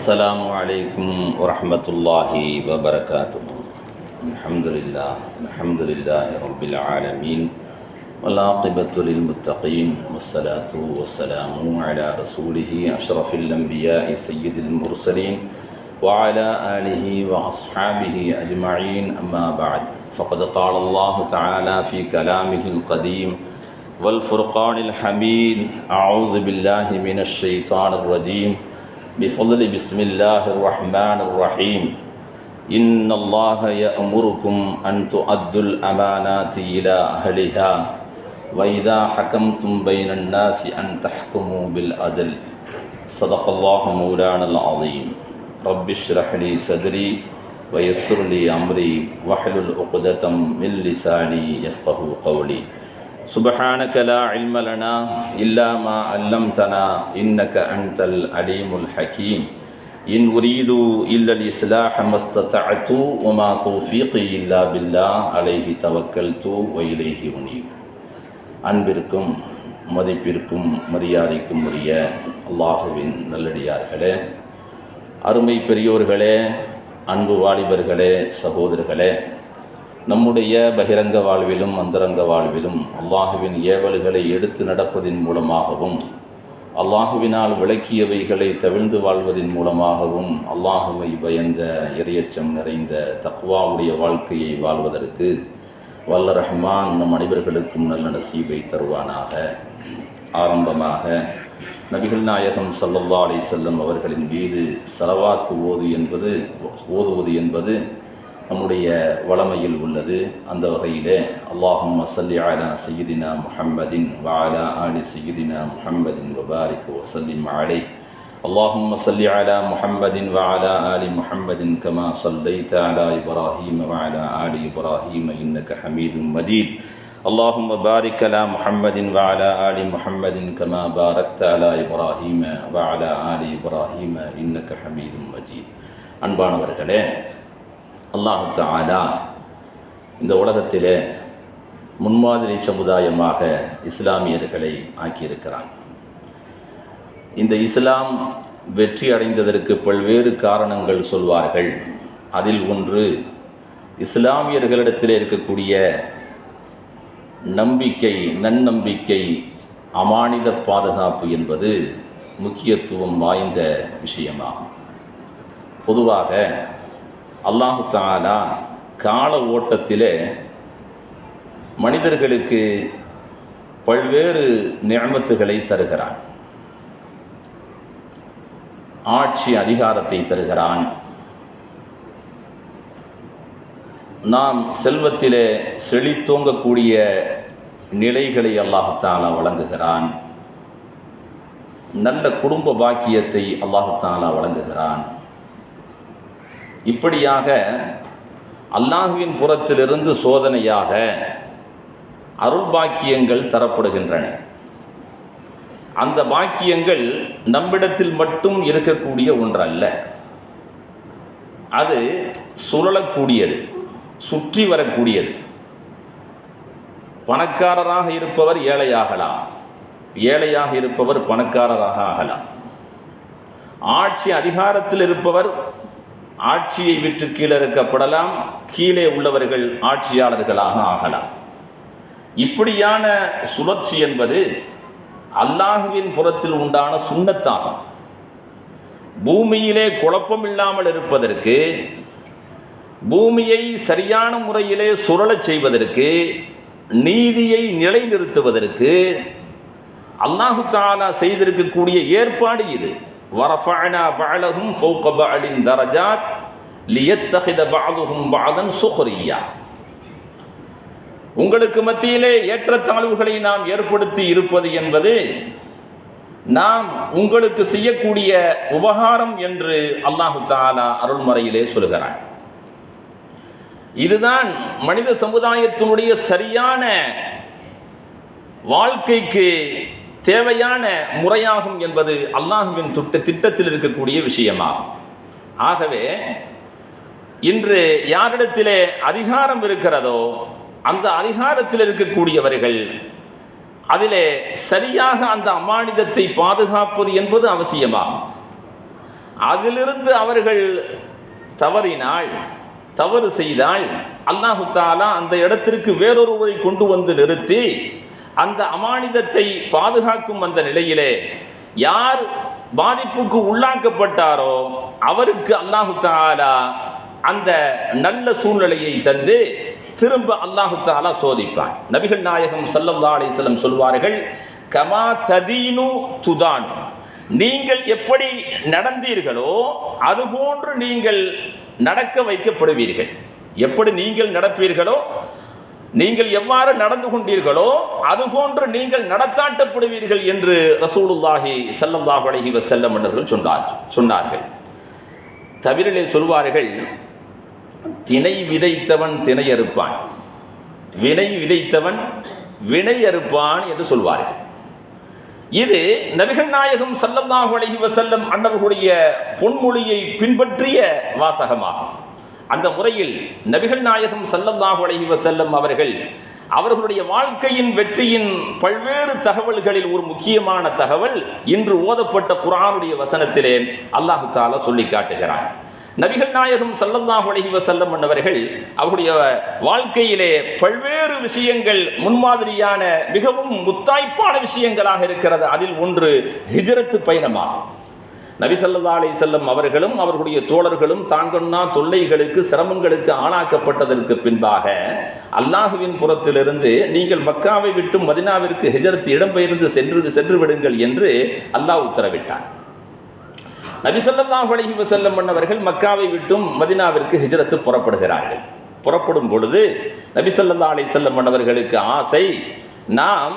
السلام عليكم ورحمة الله وبركاته. الحمد لله الحمد لله رب العالمين والعاقبة للمتقين والصلاة والسلام على رسوله أشرف الأنبياء سيد المرسلين وعلى آله وأصحابه أجمعين. أما بعد فقد قال الله تعالى في كلامه القديم والفرقان الحميد أعوذ بالله من الشيطان الرجيم بفضل بسم الله الرحمن الرحيم إن الله يأمركم أن تؤدوا الأمانات إلى أهلها وإذا حكمتم بين الناس أن تحكموا بالعدل. صدق الله مولانا العظيم. رب اشرح لي صدري ويسر لي أمري واحلل عقدة من لساني يفقه قولي. سبحانك لا علم لنا إلا ما علمتنا إنك أنت العليم الحكيم إن أريد إلا الإصلاح ما استطعت وما توفيقي إلا بالله عليه توكلت وإليه أنيب அன்பிற்கும் மதிப்பிற்கும் மரியாதைக்கும் உரிய அல்லாஹுவின் நல்லடியார்களே அருமை பெரியோர்களே அன்பு வாலிபர்களே சகோதரர்களே நம்முடைய பகிரங்க வாழ்விலும் அந்தரங்க வாழ்விலும் அல்லாஹுவின் ஏவல்களை எடுத்து நடப்பதின் மூலமாகவும் அல்லாஹுவினால் விளக்கியவைகளை தவிழ்ந்து வாழ்வதின் மூலமாகவும் அல்லாஹுவை பயந்த இரையச்சம் நிறைந்த தக்வாவுடைய வாழ்க்கையை வாழ்வதற்கு வல்ல ரஹ்மான் நம் அனைவர்களுக்கும் நல்ல நசீபை தருவானாக. ஆரம்பமாக நபிகள் நாயகம் சல்லல்லா அலி செல்லம் அவர்களின் மீது சலவாத்து ஓது என்பது ஓதுவது என்பது நம்முடைய வளமையில் உள்ளது அந்த வகையிலே அல்லாஹும் சல்லி அலா சையதினா முஹம்மதின் வாலா ஆலி சையதினா முஹம்மதின் வபாரிக் வசல்லிம் அலை اللهم صل على محمد وعلى آل محمد كما صليت على إبراهيم وعلى آل إبراهيم إنك حميد مجيد اللهم بارك على محمد وعلى آل محمد كما باركت على إبراهيم وعلى آل إبراهيم إنك حميد مجيد அன்பானவர்களே அல்லாஹு தாலா இந்த உலகத்தில் முன்மாதிரி சமுதாயமாக இஸ்லாமியர்களை ஆக்கியிருக்கிறான். இந்த இஸ்லாம் வெற்றி அடைந்ததற்கு பல்வேறு காரணங்கள் சொல்வார்கள். அதில் ஒன்று இஸ்லாமியர்களிடத்தில் இருக்கக்கூடிய நம்பிக்கை நன்னம்பிக்கை அமானித பாதுகாப்பு என்பது முக்கியத்துவம் வாய்ந்த விஷயமாகும். பொதுவாக அல்லாஹு தாலா கால ஓட்டத்திலே மனிதர்களுக்கு பல்வேறு நியமத்துகளை தருகிறான். ஆட்சி அதிகாரத்தை தருகிறான். நாம் செல்வத்திலே செழித்தோங்கக்கூடிய நிலைகளை அல்லாஹாலா வழங்குகிறான். நல்ல குடும்ப பாக்கியத்தை அல்லாஹாலா வழங்குகிறான். இப்படியாக அல்லாஹுவின் புறத்திலிருந்து சோதனையாக அருள் பாக்கியங்கள் தரப்படுகின்றன. அந்த பாக்கியங்கள் நம்மிடத்தில் மட்டும் இருக்கக்கூடிய ஒன்றல்ல. அது சுழலக்கூடியது சுற்றி வரக்கூடியது. பணக்காரராக இருப்பவர் ஏழையாகலாம். ஏழையாக இருப்பவர் பணக்காரராக ஆகலாம். ஆட்சி அதிகாரத்தில் இருப்பவர் ஆட்சியை விற்று கீழே இருக்கப்படலாம் கீழே உள்ளவர்கள் ஆட்சியாளர்களாக ஆகலாம். இப்படியான சுழற்சி என்பது அல்லாஹுவின் புறத்தில் உண்டான சுண்ணத்தாகும். பூமியிலே குழப்பம் இல்லாமல் இருப்பதற்கு பூமியை சரியான முறையிலே சுழலச் செய்வதற்கு நீதியை நிலைநிறுத்துவதற்கு அல்லாஹு தாலா செய்திருக்கக்கூடிய ஏற்பாடு இது. வரஃபஅனா பஅலஹும் ஃபௌக பஅலின் தரஜாத் லியத்தஹித பஅதுஹும் பஅதன் சுஹ்ரியா உங்களுக்கு மத்தியிலே ஏற்றத்தாழ்வுகளை நாம் ஏற்படுத்தி இருப்பது என்பது நாம் உங்களுக்கு செய்யக்கூடிய உபகாரம் என்று அல்லாஹு தாலா அருள்மறையிலே சொல்கிறான். இதுதான் மனித சமுதாயத்தினுடைய சரியான வாழ்க்கைக்கு தேவையான முறையாகும் என்பது அல்லாஹுவின் துட்ட திட்டத்தில் இருக்கக்கூடிய விஷயமாகும். ஆகவே இன்று யாரிடத்திலே அதிகாரம் இருக்கிறதோ அந்த அதிகாரத்தில் இருக்கக்கூடியவர்கள் அதிலே சரியாக அந்த அமானிதத்தை பாதுகாப்பது என்பது அவசியமாகும். அதிலிருந்து அவர்கள் தவறினால் தவறு செய்தால் அல்லாஹு தாலா அந்த இடத்திற்கு வேறொருவரை கொண்டு வந்து நிறுத்தி அந்த அமானிதத்தை பாதுகாக்கும் அந்த நிலையிலே யார் பாதிப்புக்கு உள்ளாக்கப்பட்டாரோ அவருக்கு அல்லாஹு தாலா அந்த நல்ல சூழ்நிலையை தந்து திரும்ப அல்லாஹு தாலா சோதிப்பான். நபிகள் நாயகம் சல்லல்லா அலிஸ்லம் சொல்வார்கள் கமா ததீனு துதானு. நீங்கள் எப்படி நடந்தீர்களோ அதுபோன்று நீங்கள் நடக்க வைக்கப்படுவீர்கள். எப்படி நீங்கள் நடப்பீர்களோ நீங்கள் எவ்வாறு நடந்து கொண்டீர்களோ அதுபோன்று நீங்கள் நடத்தாட்டப்படுவீர்கள் என்று ரசூலுல்லாஹி ஸல்லல்லாஹு அலைஹி செல்லம் என்றவர்கள் சொன்னார் சொன்னார்கள். தவிரிலே சொல்வார்கள் திணை விதைத்தவன் திணை அறுப்பான். வினை விதைத்தவன் வினை அறுப்பான் என்று சொல்வார்கள். இது நபிகள் நாயகம் ஸல்லல்லாஹு அலைஹி வஸல்லம் அன்னவர்களுடைய பொன்மொழியை பின்பற்றிய வாசகமாகும். அந்த முறையில் நபிகள் நாயகம் ஸல்லல்லாஹு அலைஹி செல்லம் அவர்கள் அவர்களுடைய வாழ்க்கையின் வெற்றியின் பல்வேறு தகவல்களில் ஒரு முக்கியமான தகவல் இன்று ஓதப்பட்ட குரானுடைய வசனத்திலே அல்லாஹு தாலா சொல்லி காட்டுகிறான். நபிகள் நாயகம் ஸல்லல்லாஹு அலைஹி வசல்லம் என்பவர்கள் அவருடைய வாழ்க்கையிலே பல்வேறு விஷயங்கள் முன்மாதிரியான மிகவும் முத்தாய்ப்பான விஷயங்களாக இருக்கிறது. அதில் ஒன்று ஹிஜரத்து பயணமாகும். நபிசல்லா அலி செல்லம் அவர்களும் அவர்களுடைய தோழர்களும் தாங்கொன்னா தொல்லைகளுக்கு சிரமங்களுக்கு ஆளாக்கப்பட்டதற்கு பின்பாக அல்லாஹுவின் புறத்திலிருந்து நீங்கள் மக்காவை விட்டு மதினாவிற்கு ஹிஜரத் இடம்பெயர்ந்து சென்று சென்று விடுங்கள் என்று அல்லாஹ் உத்தரவிட்டான். நபி அலஹி வசல்லம் வஸல்லம் மக்காவை விட்டும் மதினாவிற்கு ஹிஜரத்து புறப்படுகிறார்கள். புறப்படும் பொழுது நபிசல்லா அலி செல்லம் வஸல்லம் ஆசை நாம்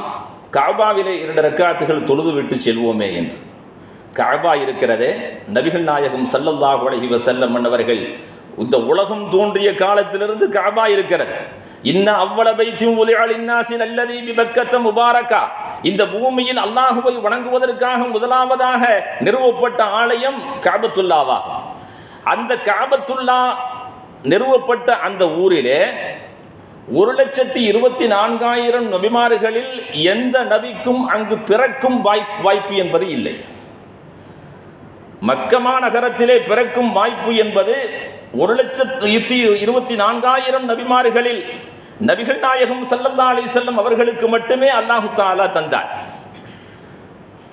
காபாவிலே இரண்டு ரக்காத்துகள் தொழுது விட்டு செல்வோமே என்று. காபா இருக்கிறதே. நபிகள் நாயகம் ஸல்லல்லாஹு அலைஹி செல்ல மன்னவர்கள் இந்த உலகம் தோன்றிய காலத்திலிருந்து காபா இருக்கிறது. இன்ன அவ்வள பைத்தியும் உலியாளின்னாசி நல்லதி விபக்கத்த முபாரக்கா. இந்த பூமியில் அல்லாஹுவை வணங்குவதற்காக முதலாவதாக நிறுவப்பட்ட ஆலயம் காபத்துல்லாவாகும் அந்த காபத்துல்லா நிறுவப்பட்ட அந்த ஊரிலே ஒரு லட்சத்தி இருபத்தி நான்காயிரம் நபிமார்களில் எந்த நபிக்கும் அங்கு பிறக்கும் வாய்ப்பு என்பது இல்லை. மக்கமா நகரத்திலே பிறக்கும் வாய்ப்பு என்பது ஒரு லட்சத்து இருபத்தி நான்காயிரம் நபிமார்களில் நபிகள் நாயகம் சல்லல்லா அலி செல்லம் அவர்களுக்கு மட்டுமே அல்லாஹு தாலா தந்தார்.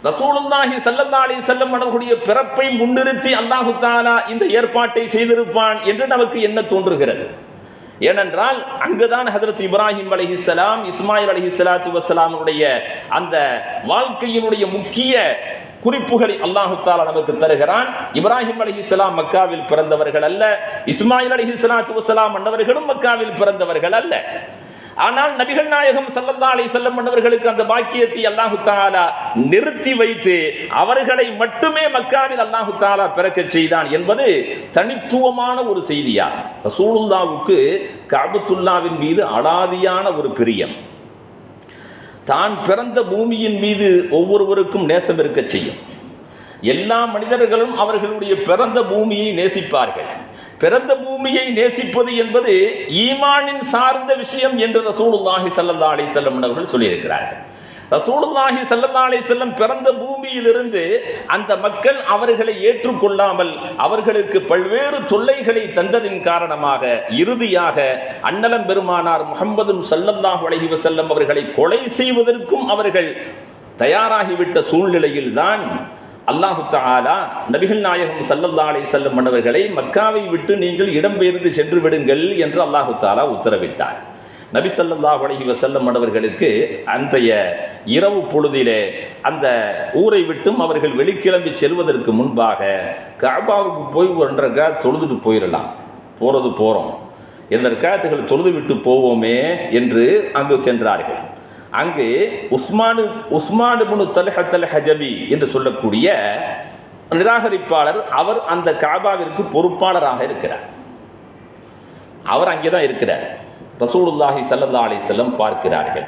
ரசூலுல்லாஹி சல்லல்லா அலி செல்லம் அவர்களுடைய பிறப்பை முன்னிறுத்தி அல்லாஹு தாலா இந்த ஏற்பாட்டை செய்திருப்பான் என்று நமக்கு என்ன தோன்றுகிறது? ஏனென்றால் அங்குதான் ஹதரத் இப்ராஹிம் அலிஹிஸ்லாம் இஸ்மாயில் அலஹி சலாத்து வசலாமுடைய அந்த வாழ்க்கையினுடைய முக்கிய குறிப்புகளை அல்லாஹு தாலா நமக்கு தருகிறான். இப்ராஹிம் அலி இஸ்லாம் மக்காவில் பிறந்தவர்கள் அல்ல. இஸ்மாயில் அலி சலாத்து வசலாம் அன்னவர்களும் மக்காவில் பிறந்தவர்கள் அல்ல. ஆனால் நபிகள் நாயகம் சல்லல்லா அலி செல்லம் மன்னவர்களுக்கு அந்த பாக்கியத்தை அல்லாஹு தாலா நிறுத்தி வைத்து அவர்களை மட்டுமே மக்காவில் அல்லாஹு தாலா பிறக்க செய்தான் என்பது தனித்துவமான ஒரு செய்தியா? ரசூலுல்லாவுக்கு காபத்துல்லாவின் மீது அடாதியான ஒரு பிரியம். தான் பிறந்த பூமியின் மீது ஒவ்வொருவருக்கும் நேசம் இருக்க செய்யும். எல்லா மனிதர்களும் அவர்களுடைய பிறந்த பூமியை நேசிப்பார்கள். பிறந்த பூமியை நேசிப்பது என்பது ஈமானின் சார்ந்த விஷயம் என்று ரசூலுல்லாஹி சல்லா அலி செல்லம் அவர்கள் சொல்லியிருக்கிறார்கள். ரசூலுல்லாஹி சல்லா அலி செல்லம் பிறந்த பூமியிலிருந்து அந்த மக்கள் அவர்களை ஏற்றுக்கொள்ளாமல் அவர்களுக்கு பல்வேறு தொல்லைகளை தந்ததின் காரணமாக இறுதியாக அன்னலம் பெருமானார் முகமதும் சல்லல்லாஹ் அலஹி வசல்லம் அவர்களை கொலை செய்வதற்கும் அவர்கள் தயாராகிவிட்ட சூழ்நிலையில்தான் அல்லாஹு தாலா நபிகள் நாயகம் சல்லல்லா அலி செல்லும் மன்னவர்களை மக்காவை விட்டு நீங்கள் இடம்பெயர்ந்து சென்று விடுங்கள் என்று அல்லாஹு தாலா உத்தரவிட்டார். நபி சல்லல்லாஹு அலைஹி வஸல்லம் அன்றைய இரவு பொழுதிலே அந்த ஊரை விட்டும் அவர்கள் வெளிக்கிளம்பி செல்வதற்கு முன்பாக காபாவுக்கு போய் ஒன்றரை தொழுதுட்டு போயிடலாம் போகிறது போகிறோம் எதற்காகத்துகள் தொழுது விட்டு போவோமே என்று அங்கு சென்றார்கள். அங்கு உஸ்மானு உஸ்மானு முனு தலஹ தலஹஜபி என்று சொல்லக்கூடிய நிராகரிப்பாளர் அவர் அந்த காபாவிற்கு பொறுப்பாளராக இருக்கிறார். அவர் அங்கே தான் இருக்கிறார். ரசூலுல்லாஹி சல்லல்லா அலி செல்லம் பார்க்கிறார்கள்.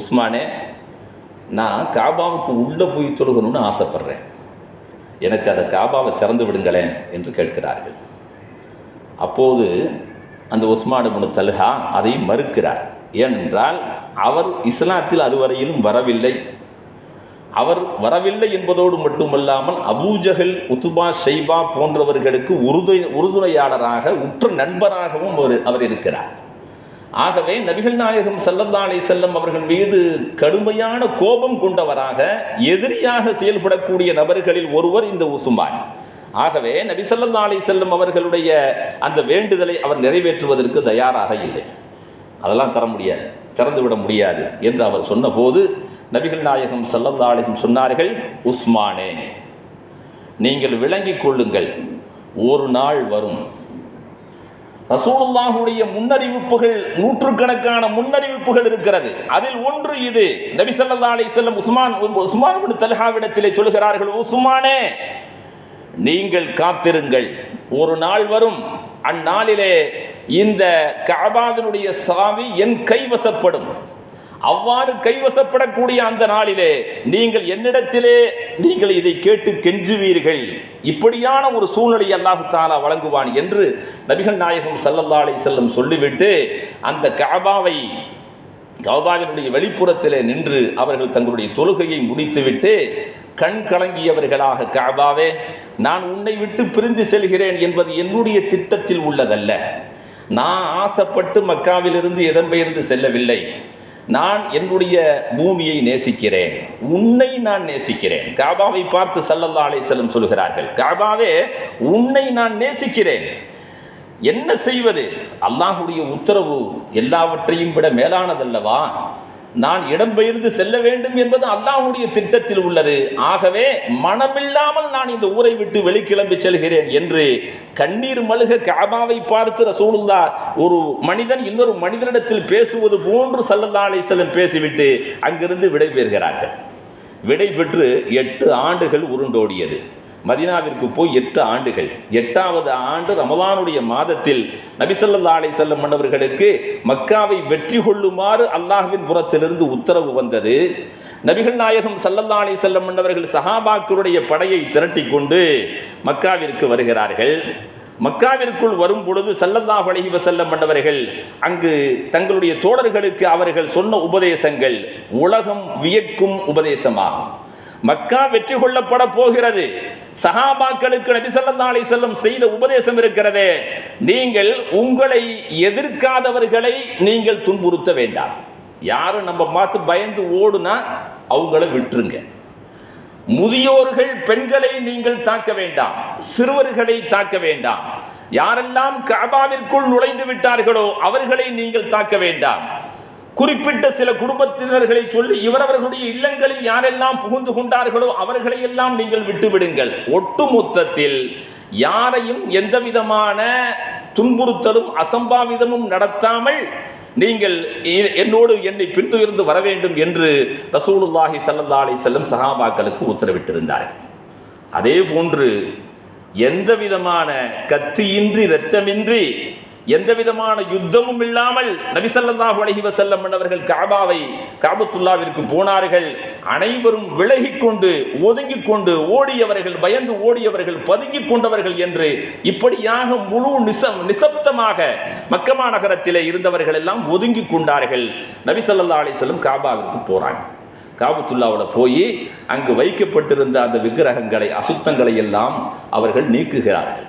உஸ்மானே நான் காபாவுக்கு உள்ளே போய் தொழுகணும்னு ஆசைப்படுறேன். எனக்கு அதை காபாவை திறந்து விடுங்களேன் என்று கேட்கிறார்கள். அப்போது அந்த உஸ்மான் முனு தல்ஹா அதை மறுக்கிறார். ஏனென்றால் அவர் இஸ்லாத்தில் அதுவரையிலும் வரவில்லை. அவர் வரவில்லை என்பதோடு மட்டுமல்லாமல் அபூஜகல் உத்துபா ஷைபா போன்றவர்களுக்கு உறுது உறுதுணையாளராக உற்ற நண்பராகவும் அவர் அவர் இருக்கிறார். ஆகவே நபிகள் நாயகம் ஸல்லல்லாஹு அலைஹி செல்லம் அவர்கள் மீது கடுமையான கோபம் கொண்டவராக எதிரியாக செயல்படக்கூடிய நபர்களில் ஒருவர் இந்த உசுமான். ஆகவே நபி ஸல்லல்லாஹு செல்லும் அவர்களுடைய அந்த வேண்டுதலை அவர் நிறைவேற்றுவதற்கு தயாராக இல்லை. அதெல்லாம் தர முடியாது திறந்து விட முடியாது என்று அவர் சொன்னபோது நபிகள் நாயகம் ஸல்லல்லாஹு அலைஹி சொன்னார்கள் உஸ்மானே நீங்கள் விளங்கிக் கொள்ளுங்கள். ஒரு நாள் வரும் ரசூலுல்லாஹுடைய முன்னறிவிப்புகள் நூற்றுக்கணக்கான முன்னறிவிப்புகள் இருக்கிறது. அதில் ஒன்று இது. நபி சல்லா அலி செல்லம் உஸ்மான் உஸ்மான் இப்னு தல்ஹாவிடத்திலே சொல்கிறார்கள் உஸ்மானே நீங்கள் காத்திருங்கள். ஒரு நாள் வரும். அந்நாளிலே இந்த கஅபாவினுடைய சாவி என் கைவசப்படும். அவ்வாறு கைவசப்படக்கூடிய அந்த நாளிலே நீங்கள் என்னிடத்திலே நீங்கள் இதை கேட்டு கெஞ்சுவீர்கள். இப்படியான ஒரு சூழ்நிலை அல்லாஹு தாலா வழங்குவான் என்று நபிகள் நாயகம் ஸல்லல்லாஹு செல்லும் சொல்லிவிட்டு அந்த கபாவை கௌபாவினுடைய வெளிப்புறத்திலே நின்று அவர்கள் தங்களுடைய தொழுகையை முடித்துவிட்டு கண் கலங்கியவர்களாக கபாவே நான் உன்னை விட்டு பிரிந்து செல்கிறேன் என்பது என்னுடைய திட்டத்தில் உள்ளதல்ல. நான் ஆசைப்பட்டு மக்காவிலிருந்து இடம்பெயர்ந்து செல்லவில்லை. நான் என்னுடைய பூமியை நேசிக்கிறேன். உன்னை நான் நேசிக்கிறேன். காபாவை பார்த்து சல்லல்லா செல்லும் சொல்கிறார்கள். காபாவே உன்னை நான் நேசிக்கிறேன். என்ன செய்வது? அல்லாஹுடைய உத்தரவு எல்லாவற்றையும் விட மேலானதல்லவா? நான் இடம்பெயர்ந்து செல்ல வேண்டும் என்பது அல்லாஹுடைய திட்டத்தில் உள்ளது. ஆகவே மனமில்லாமல் நான் இந்த ஊரை விட்டு வெளிக்கிளம்பி செல்கிறேன் என்று கண்ணீர் மழுக காபாவை பார்த்து ரசூலுல்லா ஒரு மனிதன் இன்னொரு மனிதனிடத்தில் பேசுவது போன்று சல்லல்லா அலிசல்லம் பேசிவிட்டு அங்கிருந்து விடைபெறுகிறார்கள். விடை பெற்று எட்டு ஆண்டுகள் உருண்டோடியது. மதினாவிற்கு போய் எட்டு ஆண்டுகள். எட்டாவது ஆண்டு ரமலானுடைய மாதத்தில் நபிசல்லா அலை செல்லம் மன்னவர்களுக்கு மக்காவை வெற்றி கொள்ளுமாறு அல்லாஹுவின் புறத்திலிருந்து உத்தரவு வந்தது. நபிகள் நாயகம் சல்லல்லா அலை செல்லம் மன்னவர்கள் சஹாபாக்களுடைய படையை திரட்டி கொண்டு மக்காவிற்கு வருகிறார்கள். மக்காவிற்குள் வரும் பொழுது சல்லல்லாஹ் அலைஹி செல்லம் மன்னவர்கள் அங்கு தங்களுடைய தோழர்களுக்கு அவர்கள் சொன்ன உபதேசங்கள் உலகம் வியக்கும் உபதேசமாகும். மக்கா வெற்றி கொள்ளப்பட போகிறது. சஹாபாக்களுக்கு நபிசல்லா ஸல்லல்லாஹு செல்லம் செய்த உபதேசம் இருக்கிறதே. நீங்கள் உங்களை எதிர்க்காதவர்களை நீங்கள் துன்புறுத்த வேண்டாம். யாரும் நம்ம பார்த்து பயந்து ஓடுனா அவங்கள விட்டுருங்க. முதியோர்கள் பெண்களை நீங்கள் தாக்க வேண்டாம். சிறுவர்களை தாக்க வேண்டாம். யாரெல்லாம் கபாவிற்குள் நுழைந்து விட்டார்களோ அவர்களை நீங்கள் தாக்க வேண்டாம். குறிப்பிட்ட சில குடும்பத்தினர்களை சொல்லி இவரவர்களுடைய இல்லங்களில் யாரெல்லாம் புகுந்து கொண்டார்களோ அவர்களையெல்லாம் நீங்கள் விட்டுவிடுங்கள். ஒட்டுமொத்தத்தில் யாரையும் எந்த விதமான துன்புறுத்தலும் அசம்பாவிதமும் நடத்தாமல் நீங்கள் எ- என்னோடு என்னை பின்துயர்ந்து வர வேண்டும் என்று ரசூலுல்லாஹி சல்லா அலி செல்லும் சஹாபாக்களுக்கு உத்தரவிட்டிருந்தார்கள். அதே போன்று எந்த விதமான கத்தியின்றி இரத்தமின்றி எந்த விதமான யுத்தமும் இல்லாமல் நபிசல்லாஹு ஸல்லல்லாஹு வசல்லம் வஸல்லம் அவர்கள் காபாவை காபத்துல்லாவிற்கு போனார்கள். அனைவரும் விலகிக் கொண்டு ஒதுங்கிக் கொண்டு ஓடியவர்கள் பயந்து ஓடியவர்கள் பதுங்கிக் கொண்டவர்கள் என்று இப்படியாக முழு நிசம் நிசப்தமாக மக்கமா நகரத்திலே இருந்தவர்கள் எல்லாம் ஒதுங்கிக் கொண்டார்கள். நபிசல்லா அலிசல்லம் காபாவிற்கு போறாங்க. காபத்துல்லாவோட போய் அங்கு வைக்கப்பட்டிருந்த அந்த விக்கிரகங்களை அசுத்தங்களை எல்லாம் அவர்கள் நீக்குகிறார்கள்.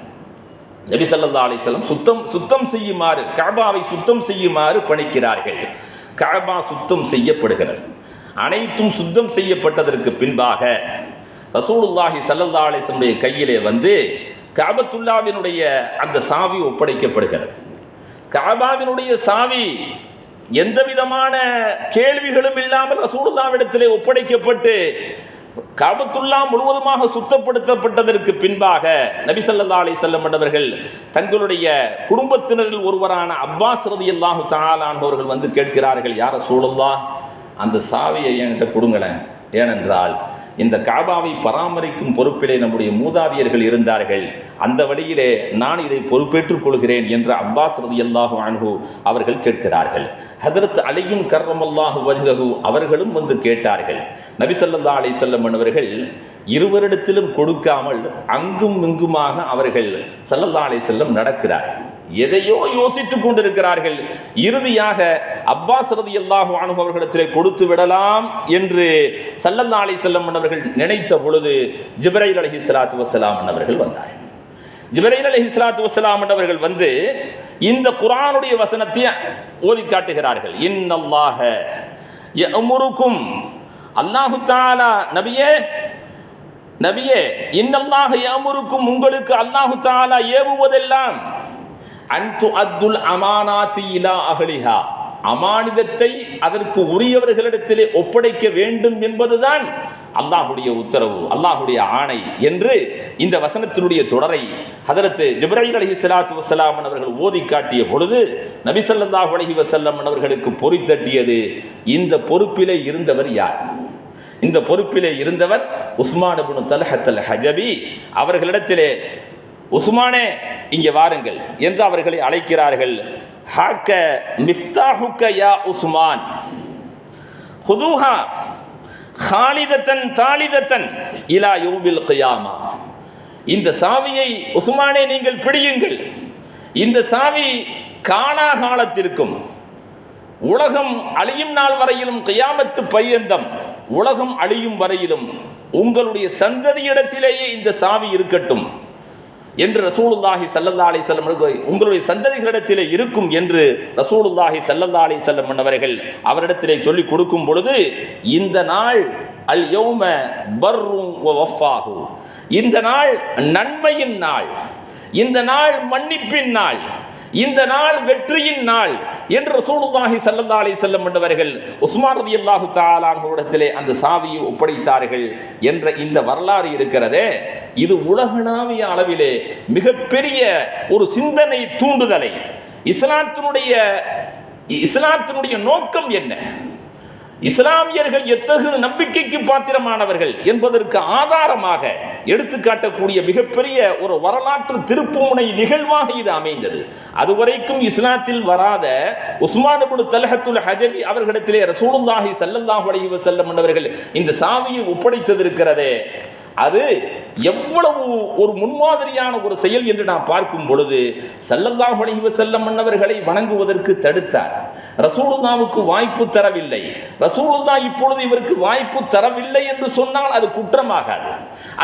நபி சல்லா அலைஹி சுத்தம் சுத்தம் செய்யுமாறு கபாவை சுத்தம் செய்யுமாறு பணிக்கிறார்கள். கபா சுத்தம் செய்யப்படுகிறது. அனைத்தும் சுத்தம் செய்யப்பட்டதற்கு பின்பாக ரசூலுல்லாஹி ஸல்லல்லாஹு அலைஹி கையிலே வந்து காபத்துல்லாவினுடைய அந்த சாவி ஒப்படைக்கப்படுகிறது. காபாவினுடைய சாவி எந்த விதமான கேள்விகளும் இல்லாமல் ரசூலுல்லாவிடத்திலே ஒப்படைக்கப்பட்டு காபத்துல்லா முழுவதுமாக சுத்தப்படுத்தப்பட்டதற்கு பின்பாக நபிசல்லா அலி அலைஹி தங்களுடைய குடும்பத்தினரில் ஒருவரான அப்பாஸ் ரதி அல்லாஹு தாலானவர்கள் வந்து கேட்கிறார்கள் யார சூழல்லா அந்த சாவியை என்கிட்ட கொடுங்களேன். ஏனென்றால் இந்த காபாவை பராமரிக்கும் பொறுப்பிலே நம்முடைய மூதாதியர்கள் இருந்தார்கள். அந்த வழியிலே நான் இதை பொறுப்பேற்றுக் கொள்கிறேன் என்று அப்பாஸ் ரதி அல்லாஹு அனுகு அவர்கள் கேட்கிறார்கள். ஹசரத் அலியும் கர்ரமல்லாஹு வஜ்ஹு அவர்களும் வந்து கேட்டார்கள். நபி அலை செல்லம் அவர்கள் இருவரிடத்திலும் கொடுக்காமல் அங்கும் இங்குமாக அவர்கள் சல்லல்லா அலை செல்லம் நடக்கிறார்கள். எதையோ யோசித்துக் கொண்டிருக்கிறார்கள் இறுதியாக அப்பாஸ் ரதி அல்லாஹு அவர்களிடத்திலே கொடுத்து விடலாம் என்று சல்லல்லா செல்லம் அவர்கள் நினைத்த பொழுது ஜிப்ரைல் அலஹி சலாத்து வசலாம் அவர்கள் வந்தார்கள். ஜிப்ரைல் அலஹி சலாத்து வசலாம் அவர்கள் வந்து இந்த குரானுடைய வசனத்தை ஓதி காட்டுகிறார்கள். இன்னல்லாஹ எமுருக்கும் அல்லாஹு தாலா நபியே நபியே இன்னல்லாஹ எமுருக்கும் உங்களுக்கு அல்லாஹு தாலா ஏவுவதெல்லாம் அன்து அத்துல் அமானாத்தி இலா அகலிஹா. அமானிதத்தை அதற்கு உரியவர்களிடத்திலே ஒப்படைக்க வேண்டும் என்பதுதான் அல்லாஹுடைய உத்தரவு அல்லாஹுடைய ஆணை என்று இந்த வசனத்தினுடைய தொடரை ஹதரத்து ஜிப்ராஹில் அலஹி சலாத்து வசலாம் அவர்கள் ஓதி காட்டிய பொழுது நபிசல்லாஹ் அலஹி வசல்லம் அவர்களுக்கு பொறித்தட்டியது இந்த பொறுப்பிலே இருந்தவர் யார்? இந்த பொறுப்பிலே இருந்தவர் உஸ்மான் இப்னு தல்ஹத்தல் ஹஜபி அவர்களிடத்திலே உஸ்மானே இங்கே வாருங்கள் என்று அவர்களை அழைக்கிறார்கள். ஹாக்க மிஃப்தாஹுக்க யா உஸ்மான். ஹுதூஹா ஹாலிதத்தன் தாலிதத்தன் இலா யூபில் கியாமா இந்த சாவியை உஸ்மானே நீங்கள் பிடியுங்கள். இந்த சாவி காலாகாலத்திற்கும் உலகம் அழியும் நாள் வரையிலும் கையாமத்து பையந்தம் உலகம் அழியும் வரையிலும் உங்களுடைய சந்ததியிடத்திலேயே இந்த சாவி இருக்கட்டும். என்று ரசூலுல்லாஹி சல்லல்லா அலி செல்லம் உங்களுடைய சந்ததிகளிடத்திலே இருக்கும் என்று ரசூலுல்லாஹி சல்லல்லா அலி செல்லம் அவர்கள் அவரிடத்திலே சொல்லி கொடுக்கும் பொழுது இந்த நாள் அல் யௌம பர்ரும் இந்த நாள் நன்மையின் நாள். இந்த நாள் மன்னிப்பின் நாள். இந்த நாள் வெற்றியின் நாள். என்று ரசூலுல்லாஹி சல்லல்லா அலி செல்லம் என்றவர்கள் உஸ்மான் ரதி அல்லாஹு தாலானிடத்திலே அந்த சாவியை ஒப்படைத்தார்கள் என்ற இந்த வரலாறு இருக்கிறதே. இது உலகளாவிய அளவிலே மிகப்பெரிய ஒரு சிந்தனை தூண்டுதலை. இஸ்லாத்தினுடைய இஸ்லாத்தினுடைய நோக்கம் என்ன? இஸ்லாமியர்கள் எத்தகு நம்பிக்கைக்கு பாத்திரமானவர்கள் என்பதற்கு ஆதாரமாக எடுத்துக்காட்டக்கூடிய மிகப்பெரிய ஒரு வரலாற்று திருப்புமுனை நிகழ்வாக இது அமைந்தது. அதுவரைக்கும் இஸ்லாத்தில் வராத உஸ்மானபுடு தலஹத்துல் ஹஜபி அவர்களிடத்திலே ரசூலுல்லாஹி ஸல்லல்லாஹு அலைஹி வஸல்லம் அவர்கள் இந்த சாவியை ஒப்படைத்ததிருக்கிறதே அது எவ்வளவு ஒரு முன்மாதிரியான ஒரு செயல் என்று நான் பார்க்கும் பொழுது சல்லல்லாஹு அலைஹி செல்லம் மன்னவர்களை வணங்குவதற்கு தடுத்தார். ரசூலுல்லாவுக்கு வாய்ப்பு தரவில்லை. ரசூலுல்லா இப்பொழுது இவருக்கு வாய்ப்பு தரவில்லை என்று சொன்னால் அது குற்றமாகாது.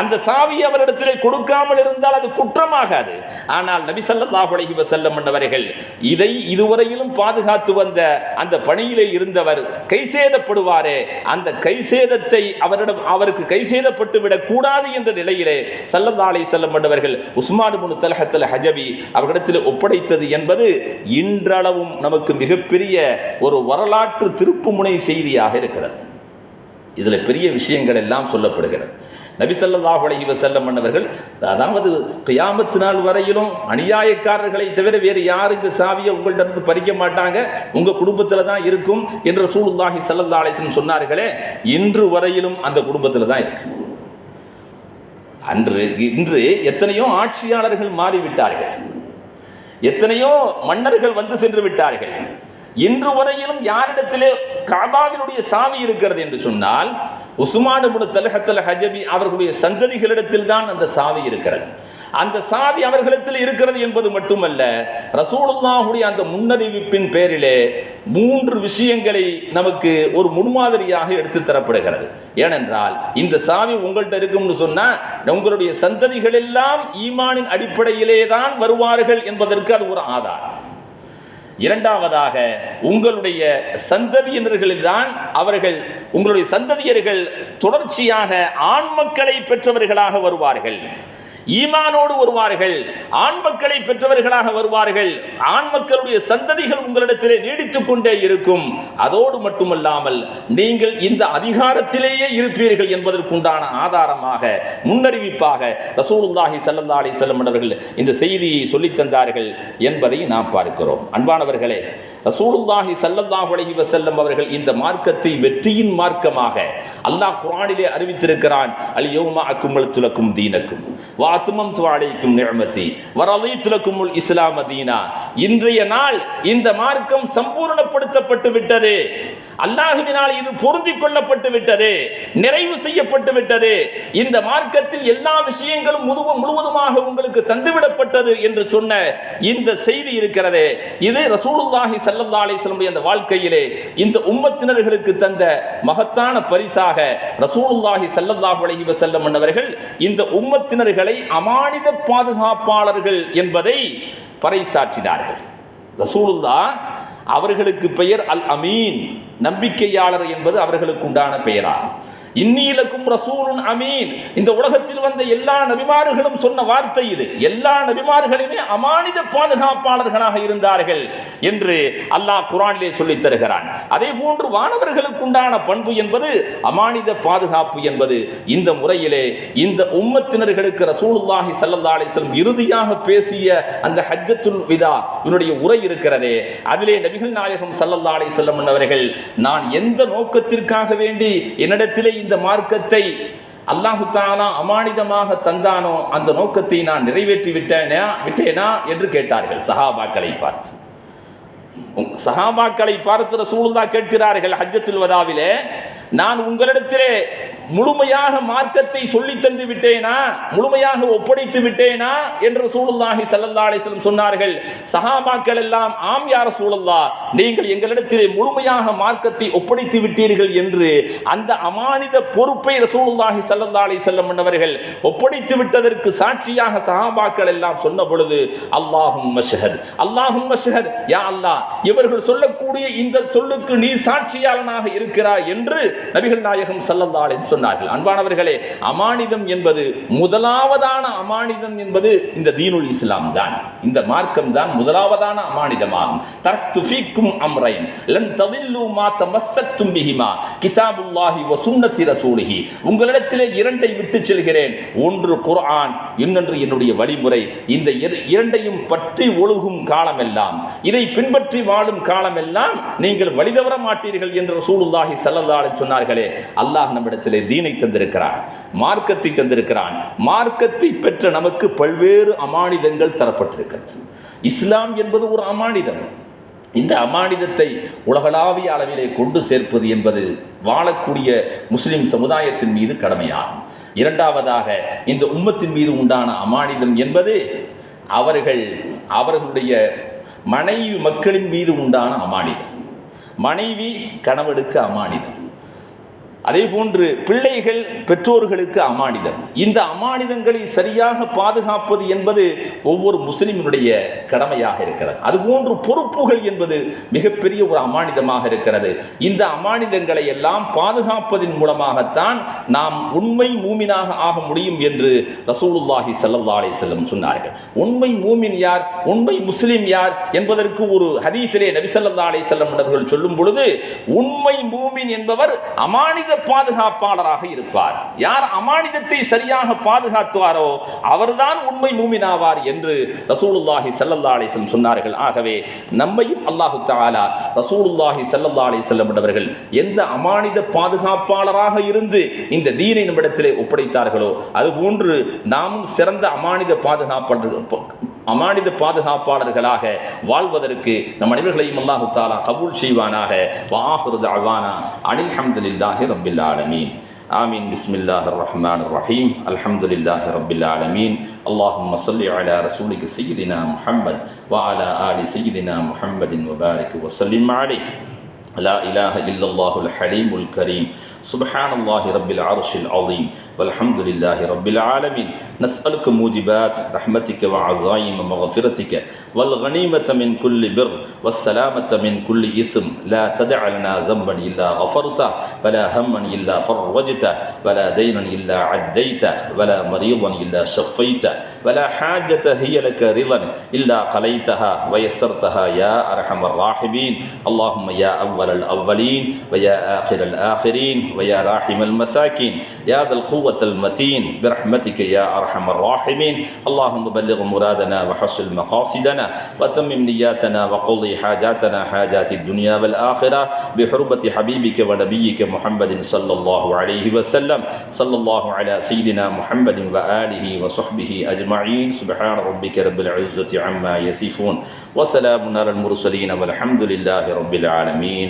அந்த சாவி அவரிடத்திலே கொடுக்காமல் இருந்தால் அது குற்றமாகாது. ஆனால் நபி ஸல்லல்லாஹு அலைஹி வஸல்லம் மன்னவர்கள் இதை இதுவரையிலும் பாதுகாத்து வந்த அந்த பணியிலே இருந்தவர் கைசேதப்படுவாரே. அந்த கைசேதத்தை அவரிடம் அவருக்கு கைசேதப்பட்டு விடக்கூடாது என்ற என்ற நிலையிலே சல்லல்லா அலைஹி செல்லம் மன்னவர்கள் உஸ்மான் முனு தல்ஹத்துல் ஹஜபி அவர்களிடத்தில் ஒப்படைத்தது என்பது இன்றளவும் நமக்கு மிகப்பெரிய ஒரு வரலாற்று திருப்புமுனை செய்தியாக இருக்கிறது. இதில் பெரிய விஷயங்கள் எல்லாம் சொல்லப்படுகிறது. நபி ஸல்லல்லாஹு அலைஹி வஸல்லம் மன்னவர்கள் அதாவது கியாமத்து நாள் வரையிலும் அநியாயக்காரர்களை தவிர வேறு யார் இந்த சாவியை உங்கள்கிட்ட இருந்து பறிக்க மாட்டாங்க? உங்கள் குடும்பத்தில் தான் இருக்கும் என்று சூழ்நாகி ஸல்லல்லாஹு அலைஹி சொன்னார்களே இன்று வரையிலும் அந்த குடும்பத்தில் தான் இருக்கு. அன்று இன்று எத்தனையோ ஆட்சியாளர்கள் மாறிவிட்டார்கள். எத்தனையோ மன்னர்கள் வந்து சென்று விட்டார்கள். இன்று வரையிலும் யாரிடத்திலே காபாவினுடைய சாவி இருக்கிறது என்று சொன்னால் உஸ்மான் இப்னு ஹஜபி அவர்களுடைய சந்ததிகளிடத்தில் தான் அந்த சாவி இருக்கிறது. அந்த சாவி அவர்களிடத்தில் இருக்கிறது என்பது மட்டுமல்ல ரசூலுல்லாஹுடைய அந்த முன்னறிவிப்பின் பேரிலே மூன்று விஷயங்களை நமக்கு ஒரு முன்மாதிரியாக எடுத்து தரப்படுகிறது. ஏனென்றால் இந்த சாவி உங்கள்கிட்ட இருக்கும்னு சொன்னால் உங்களுடைய சந்ததிகள் எல்லாம் ஈமானின் அடிப்படையிலே தான் வருவார்கள் என்பதற்கு அது ஒரு ஆதாரம். இரண்டாவதாக உங்களுடைய சந்ததியினர்களில் தான் அவர்கள் உங்களுடைய சந்ததியர்கள் தொடர்ச்சியாக ஆண் மக்களை பெற்றவர்களாக வருவார்கள். ஈமானோடு வருவார்கள் ஆண் மக்களை பெற்றவர்களாக வருவார்கள் ஆண் மக்களுடைய சந்ததிகள் உங்களிடத்திலே நீடித்துக் கொண்டே இருக்கும். அதோடு மட்டுமல்லாமல் நீங்கள் இந்த அதிகாரத்திலேயே இருப்பீர்கள் என்பதற்குண்டான ஆதாரமாக முன்னறிவிப்பாக ரசூலுல்லாஹி ஸல்லல்லாஹு அலைஹி அவர்கள் இந்த செய்தியை சொல்லித் தந்தார்கள் என்பதை நாம் பார்க்கிறோம். அன்பானவர்களே ரசூலுல்லாஹி ஸல்லல்லாஹு அலைஹி வஸல்லம் அவர்கள் இந்த மார்க்கத்தை வெற்றியின் மார்க்கமாக அல்லாஹ் குரானிலே அறிவித்திருக்கிறான் அல் யௌம அக்மல்து தீனக்கும். வா வாத்துமம் துவாடைக்கும் நிழமத்தி வரலைத்துலக்கும் இஸ்லாம் அதீனா இன்றைய நாள் இந்த மார்க்கம் சம்பூர்ணப்படுத்தப்பட்டு விட்டது. அல்லாஹுவினால் இது பொருந்தி கொள்ளப்பட்டு விட்டது. நிறைவு செய்யப்பட்டு விட்டது. இந்த மார்க்கத்தில் எல்லா விஷயங்களும் முழுவ முழுவதுமாக உங்களுக்கு தந்துவிடப்பட்டது என்று சொன்ன இந்த செய்தி இருக்கிறது. இது ரசூலுல்லாஹி சல்லா அலிஸ்லமுடைய அந்த வாழ்க்கையிலே இந்த உம்மத்தினர்களுக்கு தந்த மகத்தான பரிசாக ரசூலுல்லாஹி ஸல்லல்லாஹு அலஹி வசல்லம் அவர்கள் இந்த உம்மத்தினர்களை அமானித பாதுகாப்பாளர்கள் என்பதை பறைசாற்றினார்கள். ரசூலுல்லா அவர்களுக்கு பெயர் அல் அமீன் நம்பிக்கையாளர் என்பது அவர்களுக்கு உண்டான பெயராகும் இன்னிலக்கும் ரசூலுன் அமீன். இந்த உலகத்தில் வந்த எல்லா நபிமார்களும் சொன்ன வார்த்தை இது. எல்லா நபிமார்களுமே அமானித பாதுகாப்பாளர்களாக இருந்தார்கள் என்று அல்லாஹ் குரானிலே சொல்லித் தருகிறான். அதே போன்று வானவர்களுக்கு உண்டான பண்பு என்பது அமானித பாதுகாப்பு என்பது. இந்த முறையிலே இந்த உம்மத்தினர்களுக்கு ரசூலுல்லாஹி ஸல்லல்லாஹு அலைஹி இறுதியாக பேசிய அந்த ஹஜ்ஜத்துல் விதா இவனுடைய உரை இருக்கிறதே. அதிலே நபிகள் நாயகம் ஸல்லல்லாஹு அலைஹி வஸல்லம் அவர்கள் நான் எந்த நோக்கத்திற்காக வேண்டி என்னிடத்திலே இந்த மார்க்கத்தை அல்லாஹு தாலா அமானிதமாக தந்தானோ அந்த நோக்கத்தை நான் நிறைவேற்றி விட்டேனா விட்டேனா என்று கேட்டார்கள் சஹாபாக்களை பார்த்து. சஹாபாக்களை பார்த்து ரசூலுல்லா கேட்கிறார்கள் ஹஜ்ஜத்துல் வதாவிலே நான் உங்களிடத்திலே முழுமையாக மார்க்கத்தை சொல்லி தந்து விட்டேனா? முழுமையாக ஒப்படைத்து விட்டேனா? என்று சூழல்லாஹி சல்லல்லா அலிஸ்லம் சொன்னார்கள். சஹாபாக்கள் எல்லாம் ஆம் யார் சூழல்லா நீங்கள் எங்களிடத்திலே முழுமையாக மார்க்கத்தை ஒப்படைத்து விட்டீர்கள் என்று அந்த அமானித பொறுப்பை ரசூலுல்லாஹி சல்லல்லா அலி செல்லம் என்னவர்கள் ஒப்படைத்து விட்டதற்கு சாட்சியாக சஹாபாக்கள் எல்லாம் சொன்ன பொழுது அல்லாஹும் மஷஹத் அல்லாஹும் மஷஹத் யா அல்லாஹ் இவர்கள் சொல்லக்கூடிய இந்த சொல்லுக்கு நீ சாட்சியாளனாக இருக்கிறாய் என்று நபிகள் நாயகம் ஸல்லல்லாஹு சொன்னார்கள். அன்பானவர்களே அமானிதம் என்பது முதலாவதான அமானிதம் என்பது இந்த தீனுல் இஸ்லாம் தான். இந்த மார்க்கம் தான் முதலாவதான அமானிதமாகும். தரத்து ஃபீக்கும் அம்ரைன். லன் ததில்லு மா தமஸ்ஸத்தும் பிஹிமா. கிதாபுல்லாஹி வ சுன்னத்தி ரசூலிஹி. உங்களிடத்திலே இரண்டை விட்டு செல்கிறேன். ஒன்று குர்ஆன் இன்னொன்று என்னுடைய வழிமுறை. இந்த இரண்டையும் பற்றி ஒழுகும் காலமெல்லாம். இதை பின்பற்றி வாழும் காலமெல்லாம் நீங்கள் வழிதவர மாட்டீர்கள் என்று ரசூலுல்லாஹி ஸல்லல்லாஹு சொன்னார்களே. அல்லாஹ் நம்மிடத்திலே தீனை தந்திருக்கிறான் மார்க்கத்தை தந்திருக்கிறான். மார்க்கத்தை பெற்ற நமக்கு பல்வேறு அமானிதங்கள் தரப்பட்டிருக்கிறது. இஸ்லாம் என்பது ஒரு அமானிதம். இந்த அமானிதத்தை உலகளாவிய அளவிலே கொண்டு சேர்ப்பது என்பது வாழக்கூடிய முஸ்லிம் சமுதாயத்தின் மீது கடமையாகும். இரண்டாவதாக இந்த உம்மத்தின் மீது உண்டான அமானிதம் என்பது அவர்கள் அவர்களுடைய மனைவி மக்களின் மீது உண்டான அமானிதம். மனைவி கணவனுக்கு அமானிதம். அதே போன்று பிள்ளைகள் பெற்றோர்களுக்கு அமானிதம். இந்த அமானிதங்களை சரியாக பாதுகாப்பது என்பது ஒவ்வொரு முஸ்லிமினுடைய கடமையாக இருக்கிறது. அதுபோன்று பொறுப்புகள் என்பது மிகப்பெரிய ஒரு அமானிதமாக இருக்கிறது. இந்த அமானிதங்களை எல்லாம் பாதுகாப்பதின் மூலமாகத்தான் நாம் உண்மை மூமினாக ஆக முடியும் என்று ரசூலுல்லாஹி சல்லா அலி செல்லம் சொன்னார்கள். உண்மை மூமின் யார்? உண்மை முஸ்லிம் யார்? என்பதற்கு ஒரு ஹதீஸிலே நபி ஸல்லல்லாஹு அலைஹி அவர்கள் சொல்லும் பொழுது உண்மை மூமின் என்பவர் அமானித பாதுகாப்பாளராக இருப்பார். யார் அமானிதத்தை சரியாக பாதுகாத்துவாரோ அவர்தான் உண்மை மூமினாவார் என்று ரசூலுல்லாஹி ஸல்லல்லாஹு சொன்னார்கள். ஆகவே நம்மையும் அல்லாஹு தாலா ரசூலுல்லாஹி ஸல்லல்லாஹு செல்லப்பட்டவர்கள் எந்த அமானித பாதுகாப்பாளராக இருந்து இந்த தீனை நம்மிடத்திலே ஒப்படைத்தார்களோ அதுபோன்று நாமும் சிறந்த அமானித பாதுகாப்பாளர்கள் அமானித பாதுகாப்பாளர்களாக வாழ்வதற்கு நம் அனைவர்களையும் அல்லாஹு தாலா கபூல் செய்வானாக. வாஹுரு அனில் ஹம்துலில்லாஹி رب العالمين آمين بسم الله الرحمن الرحيم الحمد لله رب العالمين اللهم صل على رسولك سيدنا محمد وعلى آل سيدنا محمد وبارك وسلم عليه لا إله إلا الله الحليم الكريم. سبحان الله رب العرش العظيم. والحمد لله رب العالمين. نسألك موجبات رحمتك وعزائم مغفرتك. والغنيمة من كل بر. والسلامة من كل إثم. لا تدع لنا ذنبا إلا غفرته. ولا هما إلا فرجته. ولا دينا إلا عديته. ولا مريضا إلا شفيته. ولا حاجة هي لك رضا إلا قليتها ويسرتها يا أرحم الراحمين. اللهم يا أول أول الأولين ويا آخر الآخرين ويا راحم المساكين. يا ذا القوة المتين برحمتك يا أرحم الراحمين. اللهم بلغ مرادنا وحصل مقاصدنا وتمم نياتنا وقضي حاجاتنا حاجات الدنيا والآخرة بحرمة حبيبك ونبيك محمد صلى الله عليه وسلم. صلى الله على سيدنا محمد وآله وصحبه أجمعين. سبحان ربك رب العزة عما يصفون. وسلام على المرسلين والحمد لله رب العالمين.